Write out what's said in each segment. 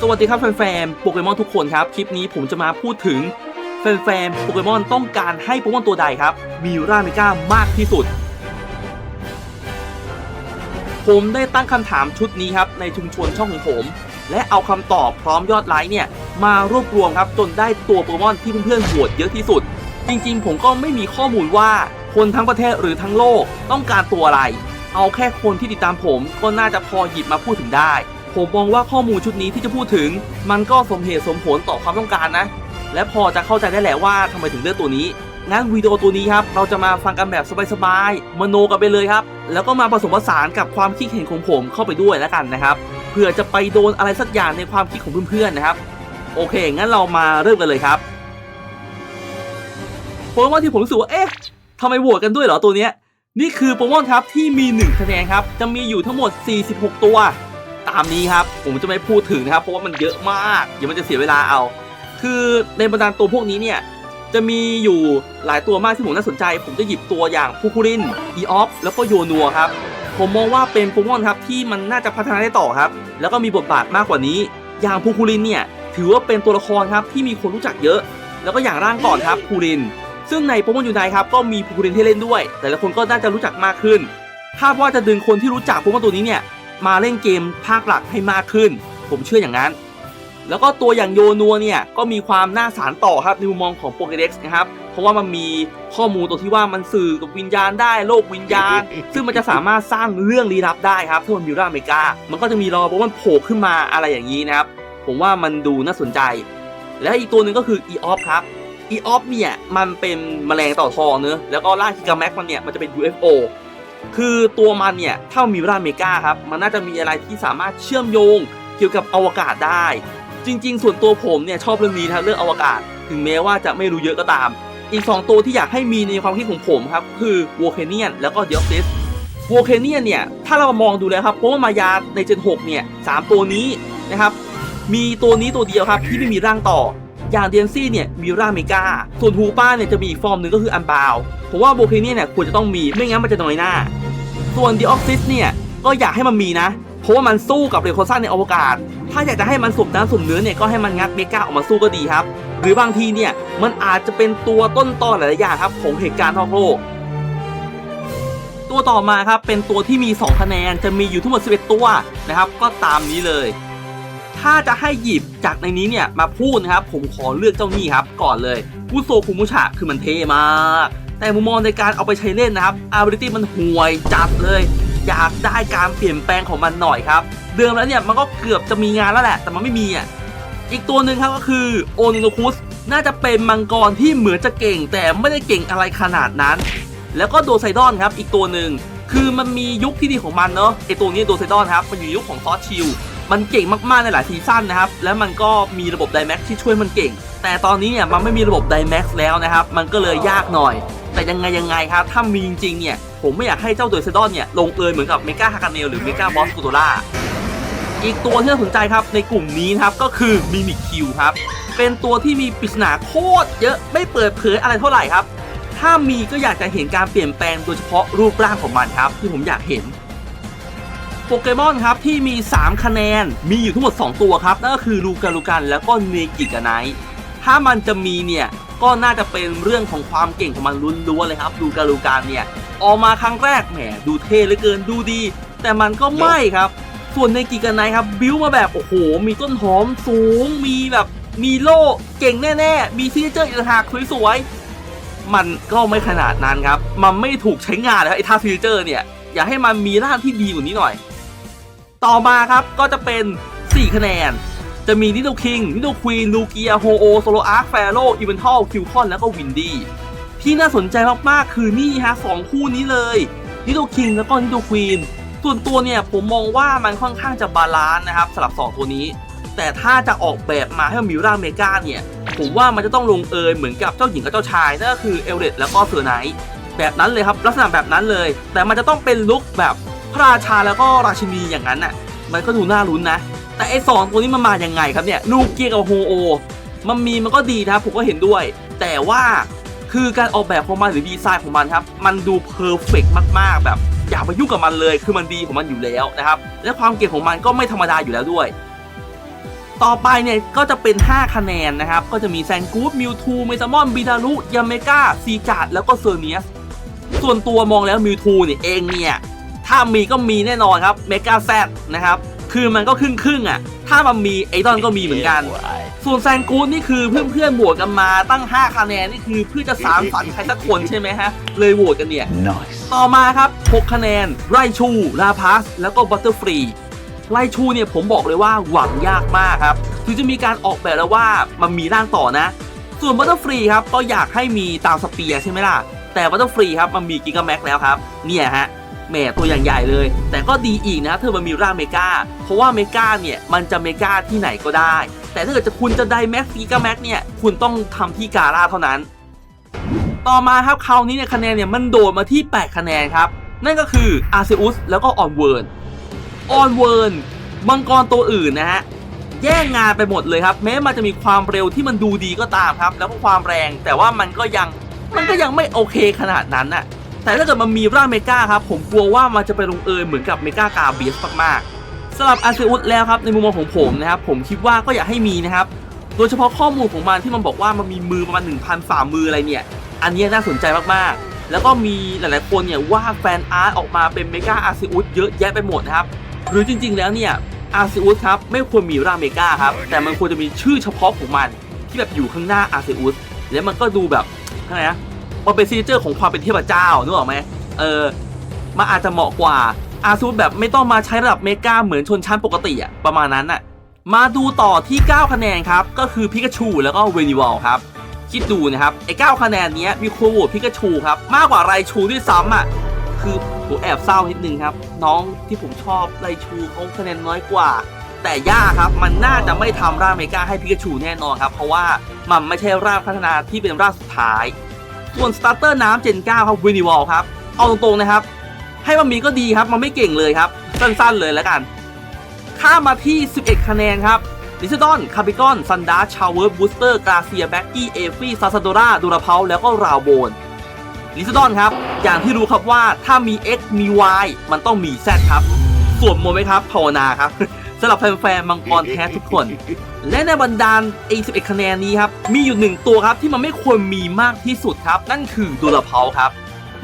สวัสดีครับแฟนๆโปเกมอนทุกคนครับ คลิปนี้ผมจะมาพูดถึงแฟนๆโปเกมอนต้องการให้โปเกมอนตัวใดครับ มีร่าเมก้ามากที่สุด ผมได้ตั้งคำถามชุดนี้ครับในชุมชนช่องของผม และเอาคำตอบพร้อมยอดไลค์เนี่ยมารวบรวมครับจนได้ตัวโปเกมอนที่เพื่อนๆโหวตเยอะที่สุด จริงๆ ผมก็ไม่มีข้อมูลว่าคนทั้งประเทศหรือทั้งโลกต้องการตัวอะไร เอาแค่คนที่ติดตามผมก็น่าจะพอหยิบมาพูดถึงได้ ผมมองว่าข้อมูลชุดนี้ที่จะพูดถึง มันก็สมเหตุสมผลต่อความต้องการนะ และพอจะเข้าใจได้แหละว่าทำไมถึงเลือกตัวนี้งั้นวิดีโอตัวนี้ครับเราจะมาฟังกันแบบสบายๆมโนกันไปเลยครับ แล้วก็มาผสมผสานกับความคิดเห็นของผมเข้าไปด้วยแล้วกันนะครับเพื่อจะไปโดนอะไรสักอย่างในความคิดของเพื่อนๆนะครับ โอเค งั้นเรามาเริ่มกันเลยครับโปเกมอนที่ผมรู้สึกว่าเอ๊ะทำไมโหวตกันด้วยเหรอตัวเนี้ย นี่คือโปเกมอนครับที่มี1คะแนนครับ จะมีอยู่ทั้งหมด 46 ตัว ตามนี้ครับ ผมจะไม่พูดถึงนะครับ เพราะว่ามันเยอะมาก เดี๋ยวมันจะเสียเวลาเอา คือในบรรดาตัวพวกนี้เนี่ย จะมีอยู่หลายตัวมากที่ผมน่าสนใจ ผมจะหยิบตัวอย่างพูคูริน อีออฟ แล้วก็โยนัวครับ ผมมองว่าเป็นโปเกมอนครับที่มันน่าจะพัฒนาได้ต่อครับ แล้วก็มีบทบาทมากกว่านี้ อย่างพูคูรินเนี่ย ถือว่าเป็นตัวละครครับที่มีคนรู้จักเยอะ แล้วก็อย่างร่างก่อนครับพูริน ซึ่งในโปเกมอนยูไนครับก็มีพูคูรินที่เล่นด้วย แต่ละคนก็น่าจะรู้จักมากขึ้น คาดว่าจะดึงคนที่รู้จักโปเกมอนตัวนี้เนี่ยมาเล่นเกมภาคหลักให้มากขึ้น ผมเชื่ออย่างนั้น แล้วก็ตัวอย่างโยนัวเนี่ยก็มีความน่าสารต่อครับในมุมมองของโปเกเด็กซ์นะครับเพราะว่ามันมีข้อมูลตัวที่ว่ามันสื่อกับวิญญาณได้โลกวิญญาณ ซึ่งมันจะสามารถสร้างเรื่องลี้ลับได้ครับถ้ามันมีร่างอเมริกามันก็จะมีรอโปเกมอนโผล่ขึ้นมาอะไรอย่างนี้นะครับผมว่ามันดูน่าสนใจ และอีกตัวหนึ่งก็คืออีออฟครับ อีออฟเนี่ยมันเป็นแมลงต่าทองเนอะแล้วก็ร่างกิกาแม็กมันเนี่ยมันจะเป็น UFO คือตัวมันเนี่ยถ้ามีร่างเมกาครับมันน่าจะมีอะไรที่สามารถเชื่อมโยงเกี่ยวกับอวกาศได้ จริง ๆ ส่วนตัวผมเนี่ยชอบเรื่องนี้นะเรื่องอวกาศ ถึงแม้ว่าจะไม่รู้เยอะก็ตาม อีก 2 ตัวที่อยากให้มีในความคิดของผมครับคือวอลเคเนียนแล้วก็เดียซิสวอลเคเนียนเนี่ยถ้าเรามองดูแล้วครับเพราะว่ามายาในเจน6เนี่ยสามตัวนี้นะครับมีตัวนี้ตัวเดียวครับที่ไม่มีร่างต่อ อย่างเดียนซี่เนี่ยมีร่าเมกาส่วนฮูป้าเนี่ยจะมีอีกฟอร์มหนึ่งก็คืออันบาวผมว่าโบเคเนียเนี่ยควรจะต้องมีไม่งั้นมันจะน้อยหน้า ส่วนดีออกซิสเนี่ยก็อยากให้มันมีนะ เพราะว่ามันสู้กับเรโคซ่าในอวกาศ ถ้าอยากจะให้มันสมน้ำสมเนื้อเนี่ยก็ให้มันงัดเมกาออกมาสู้ก็ดีครับ หรือบางทีเนี่ยมันอาจจะเป็นตัวต้นตอหลายๆอย่างครับของเหตุการณ์ทอกโลกตัวต่อมาครับเป็นตัวที่มี 2 คะแนนจะมีอยู่ทั้งหมด 11 ตัวนะครับ ก็ตามนี้เลย ถ้าจะให้หยิบจากในนี้เนี่ยมาพูดนะครับ ผมขอเลือกเจ้านี่ครับ ก่อนเลยผู้โซคุมุชะคือมันเท่มาก แต่มุมมองในการเอาไปใช้เล่นนะครับ ability มันห่วยจัดเลย อยากได้การเปลี่ยนแปลงของมันหน่อยครับ เดิมแล้วเนี่ยมันก็เกือบจะมีงานแล้วแหละ แต่มันไม่มีอะอีกตัวหนึ่งครับก็คือโอนิโนคุสน่าจะเป็นมังกรที่เหมือนจะเก่ง แต่ไม่ได้เก่งอะไรขนาดนั้น แล้วก็โดไซดอนครับอีกตัวหนึ่งคือมันมียุคที่ดีของมันเนาะไอตัวนี้โดไซดอนครับมันอยู่ยุคของซอสชิล มันเก่งมากๆในหลายซีซั่นนะครับ แล้วมันก็มีระบบไดแม็กที่ช่วยมันเก่ง แต่ตอนนี้เนี่ยมันไม่มีระบบไดแม็กแล้วนะครับ มันก็เลยยากหน่อย แต่ยังไงยังไงครับ ถ้ามีจริงๆเนี่ย ผมไม่อยากให้เจ้าโดยเซดอนเนี่ยลงเอยเหมือนกับเมกาฮากาเนลหรือเมกาบอสกูโตล่าอีกตัวที่น่าสนใจครับในกลุ่มนี้นะครับก็คือมิมิคิวครับ เป็นตัวที่มีปริศนาโคตรเยอะไม่เปิดเผยอะไรเท่าไหร่ครับ ถ้ามีก็อยากจะเห็นการเปลี่ยนแปลงโดยเฉพาะรูปร่างของมันครับที่ผมอยากเห็น โปเกมอนครับที่มี 3 คะแนน มีอยู่ทั้งหมด 2 ตัวครับ นั่นก็คือลูกาลูกันแล้วก็เนกิกาไนท์ถ้ามันจะมีเนี่ยก็น่าจะเป็นเรื่องของความเก่งของมันล้วนๆเลยครับลูกาลูการเนี่ยออกมาครั้งแรกแหมดูเท่เหลือเกินดูดี แต่มันก็ไม่ครับ ส่วนในกิกาไนครับบิวมาแบบโอ้โห มีต้นหอมสูง มีแบบมีโล่เก่งแน่ๆ มีซิกเนเจอร์อีกหากสวยๆมันก็ไม่ขนาดนั้นครับ มันไม่ถูกใช้งานเลยครับไอ้ท่าซิกเนเจอร์เนี่ย อยากให้มันมีร่างที่ดีกว่านี้หน่อย ต่อมาครับก็จะเป็น 4 คะแนน จะมีนิโดคิงนิโดควีนลูเกียโฮโอโซโลอาร์คแฟโรอีเวนทัลคิวคอนแล้วก็วินดี้ที่น่าสนใจมากๆ คือนี่ฮะสองคู่นี้เลยนิโดคิงแล้วก็นิโดควีนส่วนตัวเนี่ยผมมองว่ามันค่อนข้างจะบาลานซ์นะครับสำหรับ 2 ตัวนี้ แต่ถ้าจะออกแบบมาให้มันมีร่างเมกาเนี่ย ผมว่ามันจะต้องลงเอยเหมือนกับเจ้าหญิงกับเจ้าชายนั่นก็คือเอลเดแล้วก็เซอร์ไนท์แบบนั้นเลยครับลักษณะแบบนั้นเลย แต่มันจะต้องเป็นลุคแบบ พระราชาแล้วก็ราชินีอย่างนั้นน่ะ มันก็ดูน่าลุ้นนะ แต่ไอ้สองตัวนี้มันมาอย่างไงครับเนี่ยลูกเกียกับโฮโอ มันมีมันก็ดีนะผมก็เห็นด้วย แต่ว่าคือการออกแบบของมันหรือดีไซน์ของมันครับ มันดูเพอร์เฟกมากๆ แบบ อย่าไปยุ่งกับมันเลย คือมันดีของมันอยู่แล้วนะครับ และความเก่งของมันก็ไม่ธรรมดาอยู่แล้วด้วย ต่อไปเนี่ยก็จะเป็น 5 คะแนนนะครับ ก็จะมีแซงกูดมิวทูเมซามอนบิดารุยาเมกาซีจาดแล้วก็เซอร์เนียสส่วนตัวมองแล้วมิวทูเนี่ยเองเนี่ย ถ้ามีก็มีแน่นอนครับเมกาแซนะครับคือมันก็ครึ่งครึ่งๆอะ ถ้ามันมีไอดอนก็มีเหมือนกัน ส่วนแซงกูดนี่คือเพื่อนๆโหวตกันมาตั้ง 5คะแนนนี่คือเพื่อจะสารฝันใครสักคนใช่ไหมฮะ เลยโหวตกันเนี่ย Nice. ต่อมาครับ 6 คะแนน ไรชูลาพัส แล้วก็บัตเตอร์ฟรีไรชูเนี่ยผมบอกเลยว่าหวังยากมากครับถึงจะมีการออกแบบแล้วว่ามันมีร่างต่อนะ ส่วนบัตเตอร์ฟรีครับก็อยากให้มีตามสเปียร์ใช่ไหมล่ะ แต่บัตเตอร์ฟรีครับมันมีกิกาแม็กแล้วครับ เนี่ยฮะ แหมตัวอย่างใหญ่เลย แต่ก็ดีอีกนะเธอมันมีร่างเมกาเพราะว่าเมกาเนี่ยมันจะเมกาที่ไหนก็ได้ แต่ถ้าเกิดจะคุณจะได้แม็กกิกาแม็กเนี่ยคุณต้องทำที่การ่าเท่านั้น ต่อมาครับคราวนี้เนี่ยคะแนนเนี่ยมันโดดมาที่ 8 คะแนนครับ นั่นก็คืออาร์เซอุสแล้วก็ออนเวิร์นออนเวิร์นมังกรตัวอื่นนะฮะแย่งงานไปหมดเลยครับ แม้มันจะมีความเร็วที่มันดูดีก็ตามครับ แล้วก็ความแรงแต่ว่ามันก็ยังมันก็ยังไม่โอเคขนาดนั้นน่ะ แต่ถ้าเกิดมันมีร่างเมกาครับผมกลัวว่ามันจะไปลงเอยเหมือนกับเมกากาเบียสมากๆสำหรับอาเซอุสแล้วครับในมุมมองของผมนะครับผมคิดว่าก็อยากให้มีนะครับโดยเฉพาะข้อมูลของมันที่มันบอกว่ามันมีมือประมาณ1,000ฝ่ามืออะไรเนี่ย อันนี้น่าสนใจมากๆ แล้วก็มีหลายๆคนเนี่ยว่าแฟนอาร์ตออกมาเป็นเมกาอาร์ซิอุสเยอะแยะไปหมดนะครับหรือจริง ๆ แล้วเนี่ยอาร์ซิอุสครับไม่ควรมีร่างเมกาครับแต่มันควรจะมีชื่อเฉพาะของมันที่แบบอยู่ข้างหน้าอาร์ซิอุสแล้วมันก็ดูแบบอะไรนะ มันเป็นซีเจอร์ของความเป็นเทพเจ้านึกออกไหมเออมันอาจจะเหมาะกว่าอาซิอุสแบบไม่ต้องมาใช้ระดับเมกาเหมือนชนชั้นปกติอะประมาณนั้นอะมาดูต่อที่ 9 คะแนนครับ ก็คือพิกาชูแล้วก็เวนิวอลครับ คิดดูนะครับ ไอ้ 9 คะแนนนี้มีคนโหวตพิกาชูครับ มากกว่าไรชูด้วยซ้ำอะ คือผมแอบเศร้านิดนึงครับ น้องที่ผมชอบไรชูเขาคะแนนน้อยกว่า แต่ย่าครับ มันน่าจะไม่ทำร่างเมกาให้พิกาชูแน่นอนครับ เพราะว่ามันไม่ใช่ร่างพัฒนาที่เป็นร่างสุดท้าย ส่วนสตาร์เตอร์น้ำเจน9ครับวินิวอลครับ เอาตรงๆนะครับ ให้มันมีก็ดีครับ มันไม่เก่งเลยครับ สั้นๆเลยแล้วกันข้ามาที่ 11 คะแนนครับลิซดอน คาบิกอน ซันดาชาวเวอร์บูสเตอร์ กราเซีย แบ็กกี้ เอฟี่ ซาซาโดราดูราเพาแล้วก็ราวโบนลิซดอนครับ อย่างที่รู้ครับว่าถ้ามี X มี Y มันต้องมี Z ครับ ส่วนโมไหมครับภาวนาครับ สำหรับแฟนๆมังกรแท้ทุกคน และในบรรดาไอ้11คะแนนนี้ครับ มีอยู่หนึ่งตัวครับที่มันไม่ควรมีมากที่สุดครับ นั่นคือดูราเพาครับ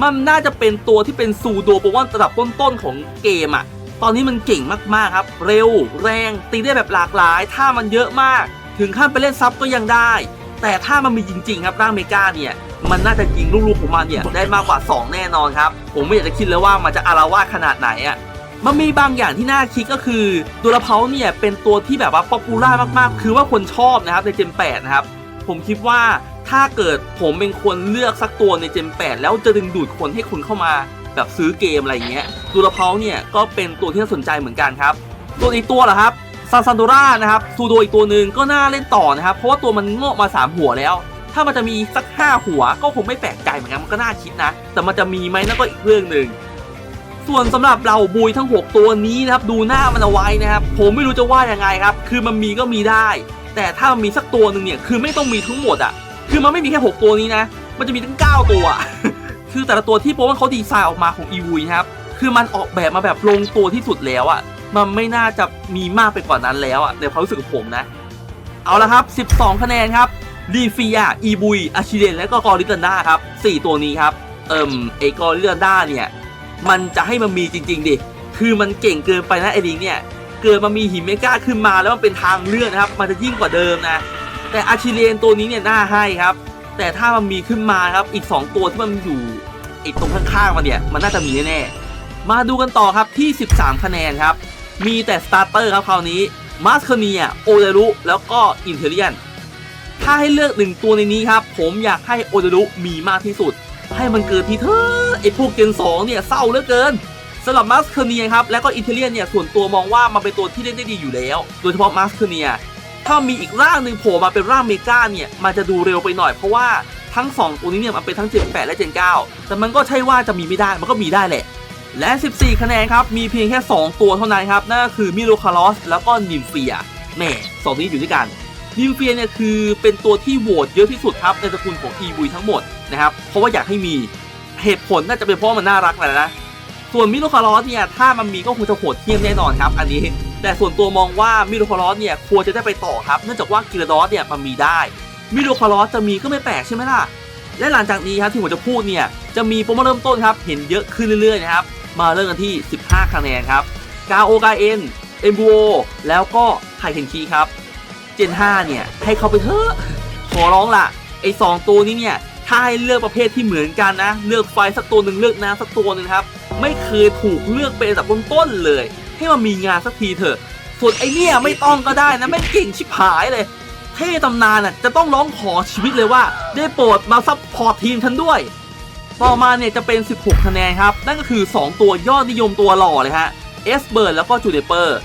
มันน่าจะเป็นตัวที่เป็นซูโดโปเกมอนระดับต้นๆของเกมอะตอนนี้มันเก่งมากๆครับ เร็ว แรง ตีได้แบบหลากหลาย ถ้ามันเยอะมาก ถึงขั้นไปเล่นซับก็ยังได้ แต่ถ้ามันมีจริงๆครับร่างเมกาเนี่ย มันน่าจะยิงลูกๆของมันเนี่ยได้มากกว่า 2 แน่นอนครับ ผมไม่อยากจะคิดเลยว่ามันจะอาราวาสขนาดไหนอะ มันมีบางอย่างที่น่าคิดก็คือตัวละเพาเนี่ยเป็นตัวที่แบบว่าป๊อปปูล่ามากๆ คือว่าคนชอบนะครับในเจม8นะครับผมคิดว่าถ้าเกิดผมเป็นคนเลือกสักตัวในเจม8แล้วจะดึงดูดคนให้คุณเข้ามาแบบซื้อเกมอะไรอย่างเงี้ยดูราเพาเนี่ยก็เป็นตัวที่น่าสนใจเหมือนกันครับตัวอีกตัวเหรอครับซานซันโดรานะครับซูโดอีกตัวหนึ่งก็น่าเล่นต่อนะครับเพราะว่าตัวมันงอกมา 3 หัวแล้ว ถ้ามันจะมีสัก 5 หัวก็คงไม่แปลกใจเหมือนกันมันก็น่าคิดนะ แต่มันจะมีไหมนั่นก็อีกเรื่องหนึ่ง ส่วนสำหรับเราบุยทั้ง 6 ตัวนี้นะครับดูหน้ามันเอาไว้นะครับ ผมไม่รู้จะว่ายังไงครับ คือมันมีก็มีได้ แต่ถ้ามันมีสักตัวหนึ่งเนี่ยคือไม่ต้องมีทั้งหมดอะ คือมันไม่มีแค่ 6 ตัวนี้นะ มันจะมีทั้ง 9 ตัว คือแต่ละตัวที่โปรว่าเขาดีไซน์ออกมาของอีวุยนะครับคือมันออกแบบมาแบบลงตัวที่สุดแล้วอะ่ะมันไม่น่าจะมีมากไปกว่านั้นแล้วอะ่ะในความรู้สึกของผมนะ เอาละครับ 12 คะแนนครับลีฟียอีบุยอาชิเดนและก็กอริตันดาครับ 4 ตัวนี้ครับเอิ่มไอกอริตันดาเนี่ย มันจะให้มันมีจริง ๆดิคือมันเก่งเกินไปนะไอลิงเนี่ยเกิดมามีหิมเมกาขึ้นมาแล้วมันเป็นทางเลือกนะครับ มันจะยิ่งกว่าเดิมนะ แต่อาชิเดนตัวนี้เนี่ยน่าให้ครับ แต่ถ้ามันมีขึ้นมาครับอีก 2 ตัวที่มันอยู่ไอตรงข้างๆมันเนี่ยมันน่าจะมีแน่ๆมาดูกันต่อครับที่ 13 คะแนนครับ มีแต่สตาร์เตอร์ครับคราวนี้มาสคเนียโอเดรุแล้วก็อินเทเลียนถ้าให้เลือกหนึ่งตัวในนี้ครับ ผมอยากให้โอเดรุมีมากที่สุด ให้มันเกิดทีเถอะไอ้พวกเจน2เนี่ยเศร้าเหลือเกินสำหรับมาสเคเนียครับและก็อินเทเลียนเนี่ยส่วนตัวมองว่ามันเป็นตัวที่เล่นได้ดีอยู่แล้ว โดยเฉพาะมาสเคเนียถ้ามีอีกร่างหนึ่งโผล่มาเป็นร่างเมกาเนี่ยมันจะดูเร็วไปหน่อยเพราะว่าทั้ง 2 ตัวนี้เนี่ยมันเป็นทั้งเจน8และเจน9แต่มันก็ใช่ว่าจะมีไม่ได้มันก็มีได้แหละ และ 14 คะแนนครับมีเพียงแค่ 2 ตัวเท่านั้นครับนั่นคือมิโลคาร์ลอสแล้วก็นิมเฟียแหม่สองนี้อยู่ด้วยกัน นิมเฟียเนี่ยคือเป็นตัวที่โหวตเยอะที่สุดครับในตระกูลของอีวีทั้งหมดนะครับเพราะว่าอยากให้มีเหตุผลน่าจะเป็นเพราะมันน่ารักแหละนะส่วนมิโลคารอสเนี่ยถ้ามันมีก็คงจะโหดเทียมแน่นอนครับ อันนี้ แต่ส่วนตัวมองว่ามิโลคารอสเนี่ยควรจะได้ไปต่อครับเนื่องจากว่ากิรดอสเนี่ยมันมีได้มิโลคารอสจะมีก็ไม่แปลกใช่ไหมล่ะและหลังจากนี้ครับที่ผมจะพูดเนี่ยจะมีโปรโมเริ่มต้นครับเห็นเยอะขึ้นเรื่อยๆนะครับมาเริ่มกันที่ 15 คะแนนครับกาโอกาเอ็นเอ็มบูโอแล้วก็ไทเทนคีครับ เจน 5 เนี่ย ให้เขาไปเถอะขอร้องล่ะไอ้สองตัวนี้เนี่ยถ้าให้เลือกประเภทที่เหมือนกันนะ เลือกไฟสักตัวหนึ่งเลือกน้ำสักตัวหนึ่งครับ ไม่เคยถูกเลือกเป็นอันดับต้นๆเลย ให้มันมีงานสักทีเถอะส่วนไอเนี่ยไม่ต้องก็ได้นะไม่เก่งชิบหายเลยเท่ตำนานอะจะต้องร้องขอชีวิตเลยว่า ได้โปรดมาซัพพอร์ตทีมฉันด้วย ต่อมาเนี่ยจะเป็น 16 คะแนนครับ นั่นก็คือ 2 ตัวยอดนิยมตัวหล่อเลยฮะเอสเบิร์นแล้วก็จูเนเปอร์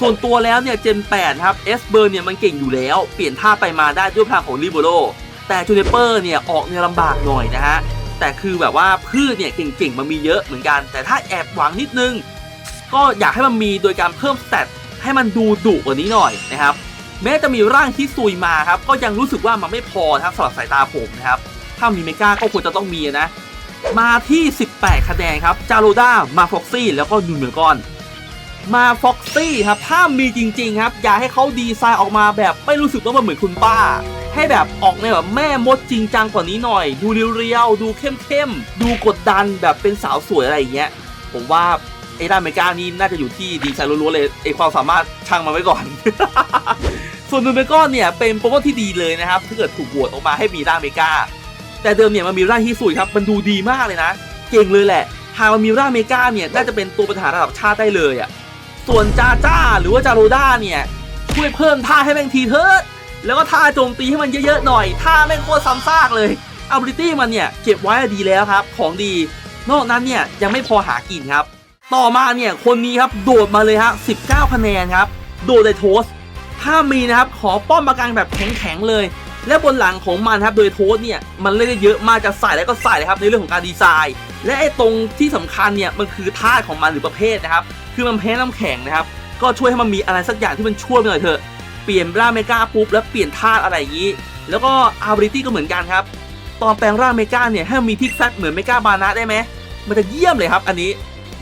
ส่วนตัวแล้วเนี่ยเจน8ครับเอสเบิร์เนี่ยมันเก่งอยู่แล้ว เปลี่ยนท่าไปมาได้ด้วยพลังของลิเบโรแต่จูเนเปอร์เนี่ยออกเนี่ยลำบากหน่อยนะฮะแต่คือแบบว่าพืชเนี่ยเก่งๆมันมีเยอะเหมือนกัน แต่ถ้าแอบหวังนิดนึง ก็อยากให้มันมีโดยการเพิ่มสเตตให้มันดูดุกว่านี้หน่อยนะครับแม้จะมีร่างที่ซุยมาครับก็ยังรู้สึกว่ามันไม่พอครับสำหรับสายตาผมนะครับถ้ามีเมกาก็ควรจะต้องมีนะ มาที่ 18 คะแนนครับจาโรด้ามาฟ็อกซี่แล้วก็นูเมอร์กอน มาฟ็อกซี่ครับถ้ามีจริง ๆ ครับ อยากให้เขาดีไซน์ออกมาแบบไม่รู้สึกว่ามันเหมือนคุณป้า ให้แบบออกในแบบแม่มดจริงจังกว่านี้หน่อย ดูเรียวๆดูเข้มๆดูกดดันแบบเป็นสาวสวยอะไรอย่างเงี้ยผมว่าไอ้ด้านเมกานี่น่าจะอยู่ที่ดีไซน์ล้วนๆเลยไอ้ความสามารถช่างมาไว้ก่อน ส่วนนูเมกอนเนี่ยเป็นโปรโมทที่ดีเลยนะครับถ้าเกิดถูกโหวตออกมาให้มีร่างเมกาแต่เดิมเนี่ยมันมีร่างฮิสุยครับมันดูดีมากเลยนะ เก่งเลยแหละหากมันมีร่างเมกาเนี่ยน่าจะเป็นตัวปัญหาระดับชาติได้เลยอะ่ะ ส่วนจาจ้าหรือว่าจาโรด้าเนี่ยช่วยเพิ่มท่าให้แม่งทีเถิดแล้วก็ท่าโจมตีให้มันเยอะๆหน่อยท่าแม่งโคตรซ้ำซากเลย ability มันเนี่ยเก็บไว้ดีแล้วครับ ของดี นอกนั้นเนี่ยยังไม่พอหากินครับ ต่อมาเนี่ยคนนี้ครับโดดมาเลยฮะ19 คะแนนครับ โดดไดโทสถ้ามีนะครับขอป้อมประกันแบบแข็งๆเลย และบนหลังของมันครับโดยโทสเนี่ยมันเล่นได้เยอะมากจะใส่แล้วก็ใส่เลยครับในเรื่องของการดีไซน์ และไอ้ตรงที่สำคัญเนี่ยมันคือธาของมันหรือประเภทนะครับ คือมันแพ้น้ำแข็งนะครับ ก็ช่วยให้มันมีอะไรสักอย่างที่มันช่วยไปหน่อยเถอะ เปลี่ยนร่างเมกาปุ๊บแล้วเปลี่ยนธาตุอะไรอย่างนี้ แล้วก็อาบิลิตี้ก็เหมือนกันครับ ตอนแปลงร่างเมกาเนี่ยให้มันมีทิกแซกเหมือนเมกาบานะได้ไหม มันจะเยี่ยมเลยครับอันนี้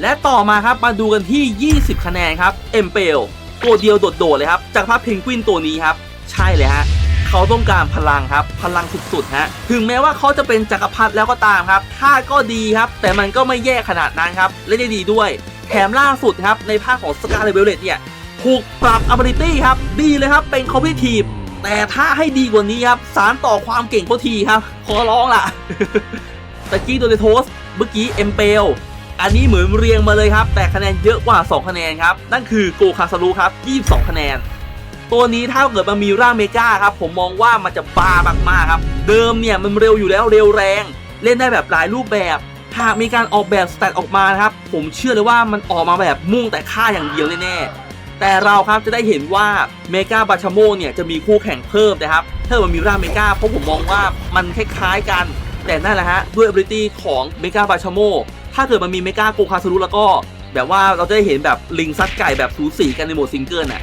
และต่อมาครับมาดูกันที่ 20 คะแนนครับเอ็มเปลตัวเดียวโดดๆเลยครับ จากภาพเพนกวินตัวนี้ครับ ใช่เลยฮะเขาต้องการพลังครับ พลังสุดๆฮะถึงแม้ว่าเขาจะเป็นจักรพรรดิแล้วก็ตามครับท่าก็ดีครับ แต่มันก็ไม่แย่ขนาดนั้นครับและได้ดีด้วย แถมล่าสุดครับในภาคของสกาเลเวลเลตเนี่ยถูกปรับ ability ครับ ดีเลยครับ เป็น competitive แต่ถ้าให้ดีกว่านี้ครับ สารต่อความเก่งเขาทีครับ ขอร้องล่ะ ตะกี้โดเนโทส เมื่อกี้เอ็มเปลอันนี้เหมือนเรียงมาเลยครับ แต่คะแนนเยอะกว่า 2 คะแนนครับ นั่นคือโกคาซารุครับ 22 คะแนน ตัวนี้ถ้าเกิดมันมีร่างเมกาครับ ผมมองว่ามันจะบ้ามากๆครับ เดิมเนี่ยมันเร็วอยู่แล้วเร็วแรง เล่นได้แบบหลายรูปแบบ หากมีการออกแบบสแตทออกมานะครับ ผมเชื่อเลยว่ามันออกมาแบบมุ่งแต่ค่าอย่างเดียวแน่ๆแต่เราครับจะได้เห็นว่าเมกาบาชโมเนี่ยจะมีคู่แข่งเพิ่มนะครับถ้ามันมีร่างเมกาเพราะผมมองว่ามันคล้ายๆกัน แต่นั่นแหละฮะด้วย ability ของเมกาบาชโมถ้าเกิดมันมีเมกาโกคาซารุแล้วก็ แบบว่าเราจะได้เห็นแบบลิงซัดไก่แบบสูสีกันในโหมดซิงเกิลน่ะ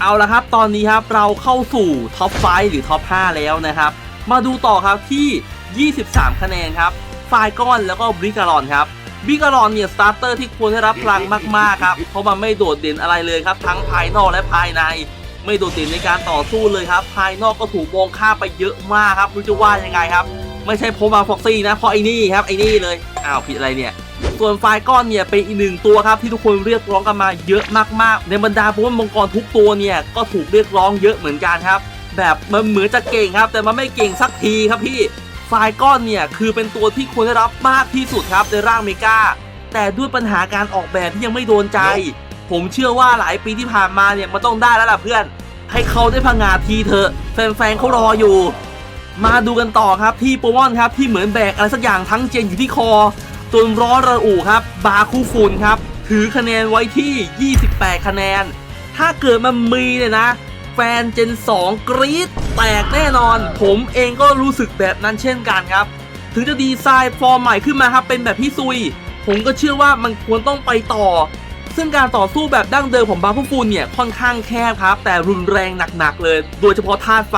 เอาละครับ ตอนนี้ครับเราเข้าสู่ท็อป5หรือท็อป5แล้วนะครับ มาดูต่อครับที่ 23 คะแนนครับ ไฟก้อนแล้วก็บริการอนครับบริการอนเนี่ยสตาร์เตอร์ที่ควรได้รับพลังมากๆครับ เพราะมันไม่โดดเด่นอะไรเลยครับ ทั้งภายนอกและภายใน ไม่โดดเด่นในการต่อสู้เลยครับ ภายนอกก็ถูกมองข้ามไปเยอะมากครับไม่รู้จะว่ายังไงครับ ไม่ใช่เพราะมาฟ็อกซี่นะ เพราะไอ้นี่ครับไอ้นี่เลย อ้าวผิดอะไรเนี่ย ส่วนไฟล์ก้อนเนี่ยเป็นอีกหนึ่งตัวครับที่ทุกคนเรียกร้องกันมาเยอะมากๆ ในบรรดาโปเกมอนมังกรทุกตัวเนี่ยก็ถูกเรียกร้องเยอะเหมือนกันครับ แบบมันเหมือนจะเก่งครับ แต่มันไม่เก่งสักทีครับพี่ ไฟล์ก้อนเนี่ยคือเป็นตัวที่ควรได้รับมากที่สุดครับในร่างเมกาแต่ด้วยปัญหาการออกแบบที่ยังไม่โดนใจ ผมเชื่อว่าหลายปีที่ผ่านมาเนี่ยมันต้องได้แล้วล่ะเพื่อน ให้เขาได้พังงาทีเถอะแฟนๆเขารออยู่ มาดูกันต่อครับที่โปเกมอนครับที่เหมือนแบกอะไรสักอย่างทั้งเจนอยู่ที่คอจนร้อนระอุครับ บาคูฟุนครับ ถือคะแนนไว้ที่ 28 คะแนน ถ้าเกิดมันมีเนี่ยนะแฟนเจน 2 กรี๊ดแตกแน่นอน ผมเองก็รู้สึกแบบนั้นเช่นกันครับ ถึงจะดีไซน์ฟอร์มใหม่ขึ้นมาครับ เป็นแบบพี่ซุย ผมก็เชื่อว่ามันควรต้องไปต่อ ซึ่งการต่อสู้แบบดั้งเดิมของบาคูฟูนเนี่ยค่อนข้างแคบครับ แต่รุนแรงหนักๆเลย โดยเฉพาะธาตุไฟ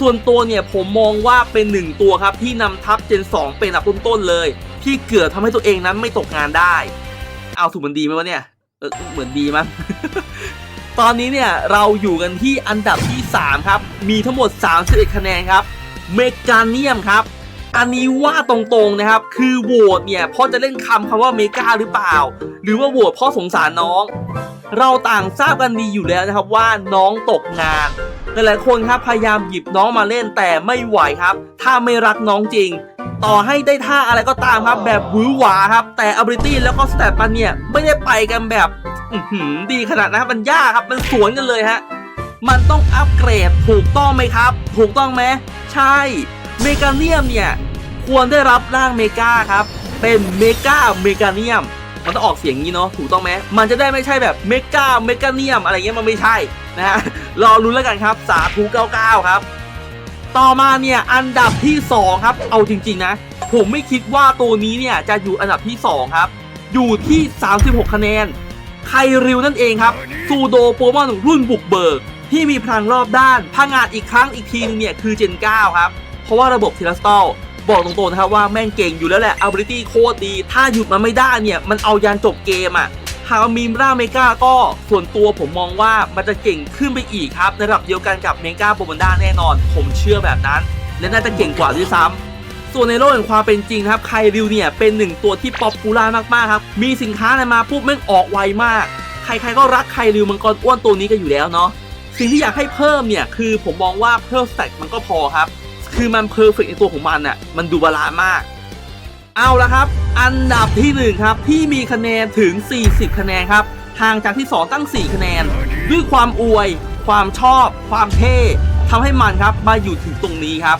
ส่วนตัวเนี่ยผมมองว่าเป็นหนึ่งตัวครับที่นำทัพเจน 2 เป็นอันดับต้นๆเลย ที่เกือบทำให้ตัวเองนั้นไม่ตกงานได้ เอาถูกมันดีไหมวะเนี่ยเออเหมือนดีมั้ง ตอนนี้เนี่ยเราอยู่กันที่อันดับที่ 3 ครับ มีทั้งหมด 31 คะแนนครับ เมกาเนียมครับ อันนี้ว่าตรงๆนะครับ คือโหวตเนี่ยพราะจะเล่นคำคำว่าเมกาหรือเปล่า หรือว่าโหวตพราะสงสารน้อง เราต่างทราบกันดีอยู่แล้วนะครับว่าน้องตกงานหลายๆคนครับพยายามหยิบน้องมาเล่นแต่ไม่ไหวครับ ถ้าไม่รักน้องจริง ต่อให้ได้ท่าอะไรก็ตามครับแบบหวือหวาครับ แต่ ability แล้วก็สเตตมันเนี่ยไม่ได้ไปกันแบบ ดีขนาดนั้นครับมันยากครับ มันสวนกันเลยฮะ มันต้องอัปเกรดถูกต้องไหมครับ ถูกต้องไหมใช่เมกาเนียมเนี่ยควรได้รับร่างเมกาครับ เป็นเมกาเมกาเนียมมันต้องออกเสียงงี้เนาะถูกต้องไหมมันจะได้ไม่ใช่แบบเมกาเมกาเนียมอะไรเงี้ยมันไม่ใช่นะฮะรอรุ้นแล้วกันครับ สาธุ99 ครับ ต่อมาเนี่ยอันดับที่ 2 ครับ เอาจริง ๆ นะ ผมไม่คิดว่าตัวนี้เนี่ยจะอยู่อันดับที่ 2 ครับ อยู่ที่ 36 คะแนน ไคริวนั่นเองครับซูโดโปเกมอนรุ่นบุกเบิก ที่มีพลังรอบด้านพังงาดอีกครั้งอีกทีนึงเนี่ยคือเจน 9 ครับ เพราะว่าระบบเทเลสตอลบอกตรงๆนะครับว่าแม่งเก่งอยู่แล้วแหละ ability โคตรดี ถ้าหยุดมันไม่ได้เนี่ย มันเอายันจบเกมอะหากมีร่าเมกาก็ส่วนตัวผมมองว่ามันจะเก่งขึ้นไปอีกครับ ในระดับเดียวกันกับเมกาโบมันด้าแน่นอน ผมเชื่อแบบนั้น และน่าจะเก่งกว่าด้วยซ้ำ ส่วนในโลกแห่งความเป็นจริงครับไคริวเนี่ยเป็นหนึ่งตัวที่ป๊อปปูล่ามากๆครับมีสินค้าอะไรมาปุ๊บแม่งออกไวมาก ใครๆก็รักไคริวมังกรอ้วนตัวนี้กันอยู่แล้วเนาะสิ่งที่อยากให้เพิ่มเนี่ยคือผมมองว่าเพิ่มสแต็กมันก็พอครับ คือมันเพอร์เฟกในตัวของมันน่ะมันดูบาลานซ์มาก เอาละครับ อันดับทีหนึ่1ครับที่มีคะแนนถึง 40 คะแนนครับห่างจากที่ 2 ตั้ง 4 คะแนน ด้วยความอวย ความชอบ ความเท่ทำให้มันครับมาอยู่ถึงตรงนี้ครับ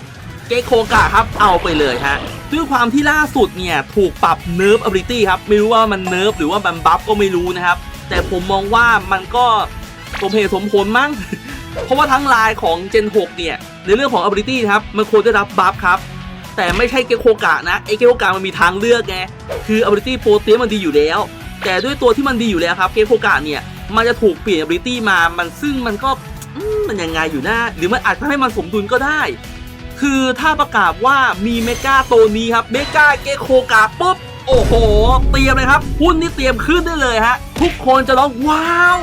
เกโคกะครับเอาไปเลยฮะด้วยความที่ล่าสุดเนี่ยถูกปรับเนิร์ฟ ability ครับไม่รู้ว่ามันเนิร์ฟหรือว่ามันบัฟก็ไม่รู้นะครับ แต่ผมมองว่ามันก็สมเหตุสมผลมั้งเพราะว่าทั้งลายของ Gen 6 เนี่ย ในเรื่องของ ability ครับ มันควรได้รับบัฟครับ แต่ไม่ใช่เกโคกะนะไอเกโคกะมันมีทางเลือกไง คือ ability โปรเตียมันดีอยู่แล้ว แต่ด้วยตัวที่มันดีอยู่แล้วครับ เกโคกะเนี่ย มันจะถูกเปลี่ยน ability มา มันซึ่งมันก็มันยังไงอยู่นะหรือมันอาจจะให้มันสมดุลก็ได้ คือถ้าประกาศว่ามีเมกาตัวนี้ครับ เมกาเกโคกะปุ๊บ โอ้โห เตรียมเลยครับหุ้นนี่เตรียมขึ้นได้เลยฮะ ทุกคนจะร้องว้าว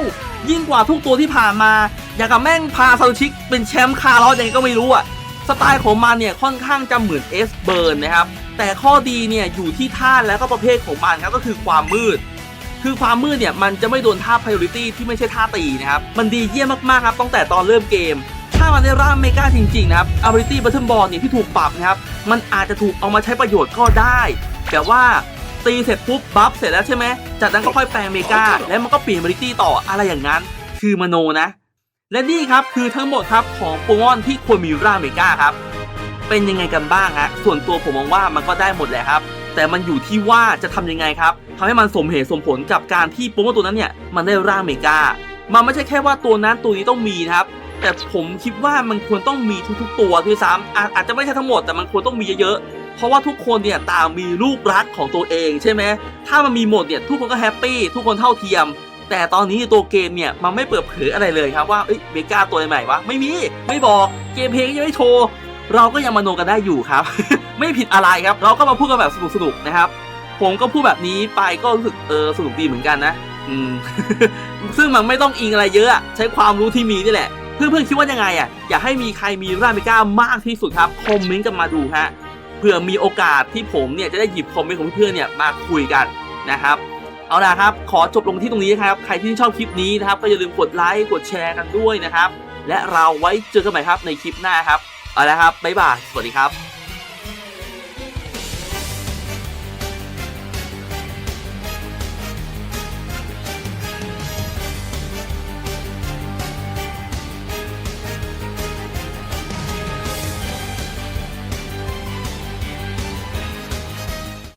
ยิ่งกว่าทุกตัวที่ผ่านมา อย่างกับแม่งพาซาชิกเป็นแชมป์คาร์ลอสยังไงก็ไม่รู้อะสไตล์ของมันเนี่ยค่อนข้างจะเหมือนเอสเบิร์นนะครับ แต่ข้อดีเนี่ยอยู่ที่ท่าแล้วก็ประเภทของมันครับก็คือความมืดคือความมืดเนี่ยมันจะไม่โดนท่า priority ที่ไม่ใช่ท่าตีนะครับ มันดีเยี่ยมมากๆครับตั้งแต่ตอนเริ่มเกม ถ้ามันได้ร่างเมกาจริงๆนะครับ ability button ball เนี่ยที่ถูกปรับนะครับ มันอาจจะถูกเอามาใช้ประโยชน์ก็ได้ แต่ว่าตีเสร็จปุ๊บบัฟเสร็จแล้วใช่ไหมจากนั้นก็ค่อยแปลงเมกาแล้วมันก็เปลี่ยน ability ต่ออะไรอย่างนั้น คือมโนนะ และนี่ครับคือทั้งหมดครับของโปเกมอนที่ควรมีร่างเมกาครับ เป็นยังไงกันบ้างฮะส่วนตัวผมมองว่ามันก็ได้หมดแหละครับ แต่มันอยู่ที่ว่าจะทำยังไงครับทำให้มันสมเหตุสมผลกับการที่โปเกมอนตัวนั้นเนี่ยมันได้ร่างเมกามันไม่ใช่แค่ว่าตัวนั้นตัวนี้ต้องมีนะครับ แต่ผมคิดว่ามันควรต้องมีทุกๆ ตัวด้วยซ้ำอาอาจจะไม่ใช่ทั้งหมดแต่มันควรต้องมีเยอะๆ เพราะว่าทุกคนเนี่ยต่างมีลูกรักของตัวเองใช่ไหมถ้ามันมีหมดเนี่ยทุกคนก็แฮปปี้ทุกคนเท่าเทียม แต่ตอนนี้ตัวเกมเนี่ยมันไม่เปิดเผยอะไรเลยครับว่าเอ้ยเมกาตัวใหม่วะไม่มีไม่บอกเกมเพลงยังไม่โชว์เราก็ยังมโนกันได้อยู่ครับ ไม่ผิดอะไรครับ เราก็มาพูดกันแบบสนุกๆนะครับ ผมก็พูดแบบนี้ไปก็รู้สึกเออสนุกดีเหมือนกันนะ อืม ซึ่งมันไม่ต้องอิงอะไรเยอะ ใช้ความรู้ที่มีนี่แหละ เพื่อนๆคิดว่ายังไงอะอยากให้มีใครมีร่าเมก้ามากที่สุดครับคอมเมนต์กันมาดูฮะเผื่อมีโอกาสที่ผมเนี่ยจะได้หยิบคอมเมนต์ของเพื่อนเนี่ยมาคุยกันนะครับเอาล่ะครับ ขอจบลงที่ตรงนี้นะครับ ใครที่ชอบคลิปนี้นะครับ ก็อย่าลืมกดไลค์กดแชร์กันด้วยนะครับ และเราไว้เจอกันใหม่ครับในคลิปหน้าครับ เอาละครับ บ๊ายบาย สวัสดีครับ